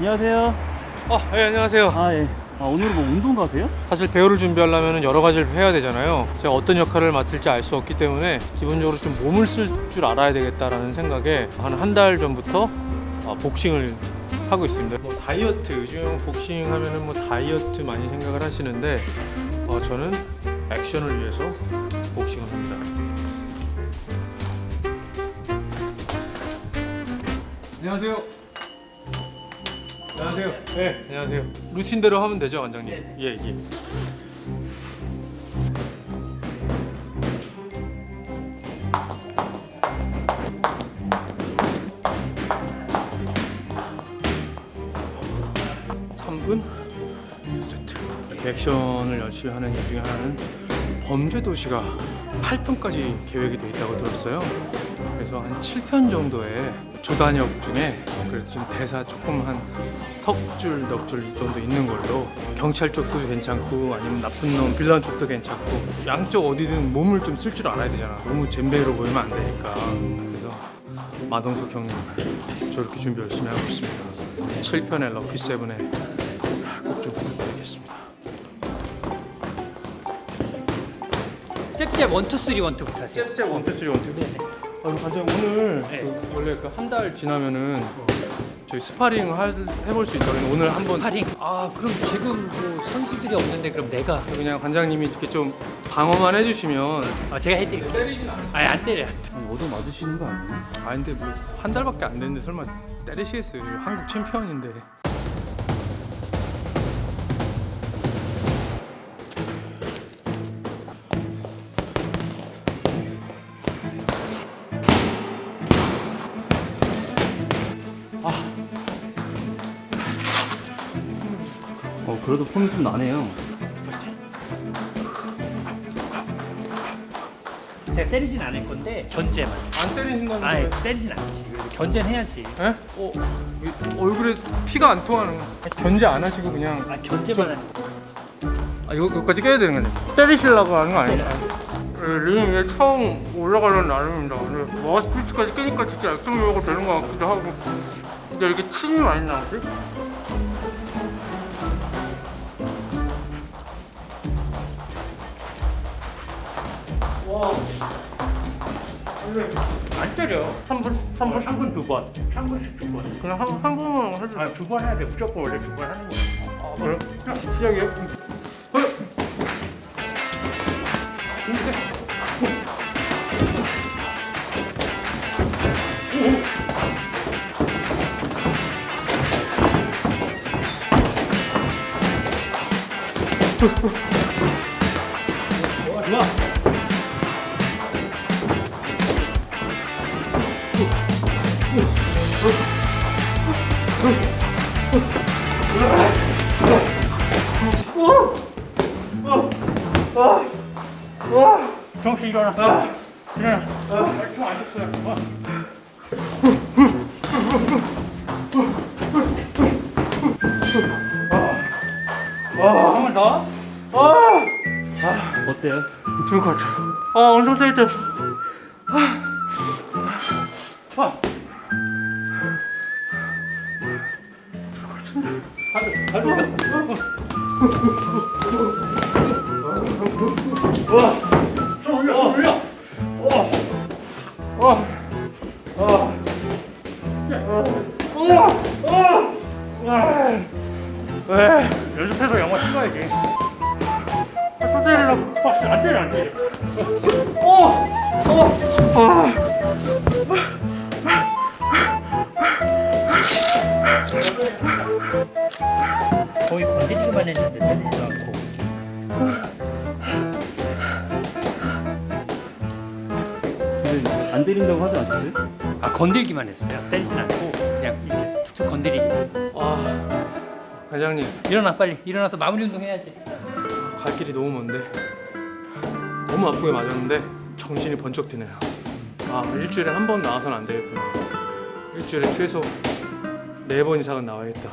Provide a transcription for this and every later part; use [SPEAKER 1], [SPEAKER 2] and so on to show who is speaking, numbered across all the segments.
[SPEAKER 1] 안녕하세요.
[SPEAKER 2] 아, 네, 안녕하세요.
[SPEAKER 1] 아 예. 아 오늘은 뭐 운동 가세요?
[SPEAKER 2] 사실 배우를 준비하려면 여러 가지를 해야 되잖아요. 제가 어떤 역할을 맡을지 알 수 없기 때문에 기본적으로 좀 몸을 쓸 줄 알아야 되겠다라는 생각에 한 한 달 전부터 어, 복싱을 하고 있습니다. 뭐 다이어트 요즘 복싱 하면은 뭐 다이어트 많이 생각을 하시는데 어, 저는 액션을 위해서 복싱을 합니다. 안녕하세요. 안녕하세요. 네, 안녕하세요. 루틴대로 하면 되죠, 원장님? 예, 예. 삼분두 세트. 이렇게 액션을 열심히 하는 이유 중에 하나는 범죄 도시가 8편까지 계획이 돼 있다고 들었어요. 그래서 한 7편 정도의 조단역 중에 그래도 지금 대사 조금 한 석줄, 넉 줄 정도 있는 걸로 경찰 쪽도 괜찮고 아니면 나쁜 놈, 빌런 쪽도 괜찮고 양쪽 어디든 몸을 좀 쓸 줄 알아야 되잖아. 너무 잼배로 보이면 안 되니까. 그래서 마동석 형님 저렇게 준비 열심히 하고 있습니다. 7편의 럭키 세븐에 꼭좀 부탁드리겠습니다.
[SPEAKER 3] 잽잽 원투 쓰리 원투부터 하세요.
[SPEAKER 2] 잽잽 원투 쓰리 원투. 아, 반장 오늘 그 원래 그 한 달 지나면은 저희 스파링 할, 해볼 수 있다고 오늘 한번
[SPEAKER 3] 스파링. 아 그럼 지금 뭐 선수들이 없는데 그럼 내가
[SPEAKER 2] 그냥 관장님이 이렇게 좀 방어만 해주시면
[SPEAKER 3] 아 제가 해드릴게요.
[SPEAKER 2] 때리진 않아요.
[SPEAKER 3] 아니 안 때려.
[SPEAKER 1] 아니, 얻어 맞으시는 거 아니에요?
[SPEAKER 2] 아 근데 뭐 한 달밖에 안 됐는데 설마 때리시겠어요? 한국 챔피언인데.
[SPEAKER 1] 그래도 폼이 좀 나네요.
[SPEAKER 3] 제가 때리진 않을 건데 견제만.
[SPEAKER 2] 안 때리신다는
[SPEAKER 3] 아니
[SPEAKER 2] 거예요?
[SPEAKER 3] 때리진 않지. 견제는 해야지.
[SPEAKER 2] 예? 어, 이 얼굴에 피가 안 통하는 거. 견제 안 하시고 그냥
[SPEAKER 3] 아 견제만 하는 거.
[SPEAKER 2] 아 이거 이거까지 깨야 되는 거죠? 때리시려고 하는 거 아니에요? 링 위에 처음 올라가는 날입니다. 근데 마우스피스까지 깨니까 진짜 액정 요가 되는 것 같기도 하고. 근데 이렇게 침이 많이 나오지? 와.
[SPEAKER 3] 안 때려.
[SPEAKER 2] 3분, 3분,
[SPEAKER 3] 3분 두 번. 3분씩 두 번.
[SPEAKER 2] 그냥 한, 한 번만 해도
[SPEAKER 3] 아 두 번 해야 돼. 무조건 원래 두 번 하는 거야.
[SPEAKER 2] 아, 그래? 자, 시작이에요. 헐.
[SPEAKER 3] 좋아. 정신 일어나. 일어나. 총안 줬어요. 한번 더.
[SPEAKER 1] 어때요?
[SPEAKER 2] 좋을 것 같아. 아, 세게 어
[SPEAKER 3] 좋아. 좀 올려, 좀 올려.
[SPEAKER 2] 어. 어. 어. 왜?
[SPEAKER 3] 연습해서 영화 찍어야지.
[SPEAKER 2] 또 때리려고.
[SPEAKER 3] 어, 안 때려, 안 때려.
[SPEAKER 2] 어. 어. 아.
[SPEAKER 1] 근데 안 때린다고 하지 않았어요?
[SPEAKER 3] 아, 건들기만 했어요. 때리진 않고 그냥 이렇게 툭툭 건드리기.
[SPEAKER 2] 아. 회장님,
[SPEAKER 3] 일어나 빨리. 일어나서 마무리 운동 해야지.
[SPEAKER 2] 갈 길이 너무 먼데 너무 아프게 맞았는데 정신이 번쩍 드네요. 아, 일주일에 한 번 나와서는 안 되겠구나. 일주일에 최소 네 번 이상은 나와야겠다.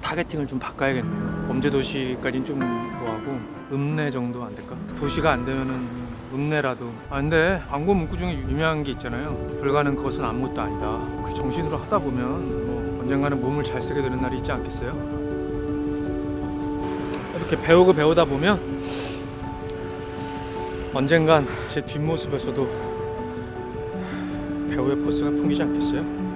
[SPEAKER 2] 타겟팅을 좀 바꿔야겠네요. 범죄 도시까지는 좀뭐 하고 읍내 정도 안 될까? 도시가 안 되면은 읍내라도 아 근데 광고 문구 중에 유명한 게 있잖아요 불가능 것은 아무것도 아니다 그 정신으로 하다 보면 뭐 언젠가는 몸을 잘 쓰게 되는 날이 있지 않겠어요? 이렇게 배우고 배우다 보면 언젠간 제 뒷모습에서도 배우의 포스가 풍기지 않겠어요?